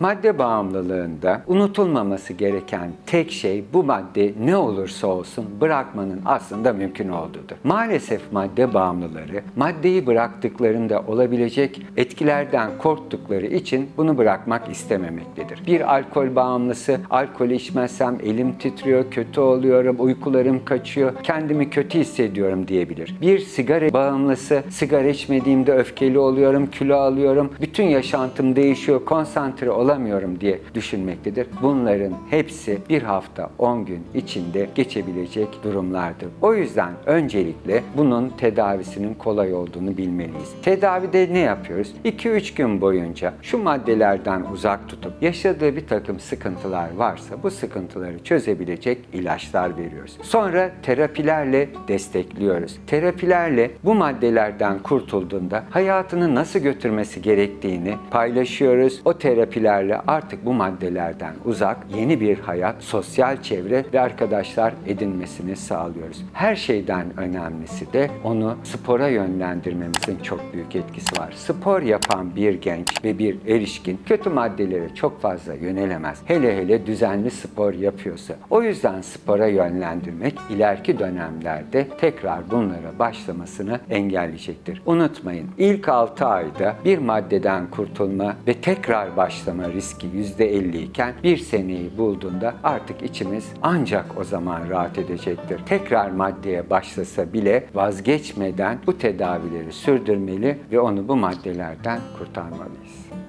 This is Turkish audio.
Madde bağımlılığında unutulmaması gereken tek şey bu madde ne olursa olsun bırakmanın aslında mümkün olduğudur. Maalesef madde bağımlıları maddeyi bıraktıklarında olabilecek etkilerden korktukları için bunu bırakmak istememektedir. Bir alkol bağımlısı alkol içmezsem elim titriyor, kötü oluyorum, uykularım kaçıyor, kendimi kötü hissediyorum diyebilir. Bir sigara bağımlısı sigara içmediğimde öfkeli oluyorum, kilo alıyorum, bütün yaşantım değişiyor, konsantre olamıyorum diye düşünmektedir. Bunların hepsi bir hafta 10 gün içinde geçebilecek durumlardır. O yüzden öncelikle bunun tedavisinin kolay olduğunu bilmeliyiz. Tedavide ne yapıyoruz? 2-3 gün boyunca şu maddelerden uzak tutup yaşadığı bir takım sıkıntılar varsa bu sıkıntıları çözebilecek ilaçlar veriyoruz. Sonra terapilerle destekliyoruz. Terapilerle bu maddelerden kurtulduğunda hayatını nasıl götürmesi gerektiğini paylaşıyoruz. O terapilerle artık bu maddelerden uzak yeni bir hayat, sosyal çevre ve arkadaşlar edinmesini sağlıyoruz. Her şeyden önemlisi de onu spora yönlendirmemizin çok büyük etkisi var. Spor yapan bir genç ve bir erişkin kötü maddelere çok fazla yönelemez. Hele hele düzenli spor yapıyorsa. O yüzden spora yönlendirmek ileriki dönemlerde tekrar bunlara başlamasını engelleyecektir. Unutmayın ilk 6 ayda bir maddeden kurtulma ve tekrar başlama riski %50 iken bir seneyi bulduğunda artık içimiz ancak o zaman rahat edecektir. Tekrar maddeye başlasa bile vazgeçmeden bu tedavileri sürdürmeli ve onu bu maddelerden kurtarmalıyız.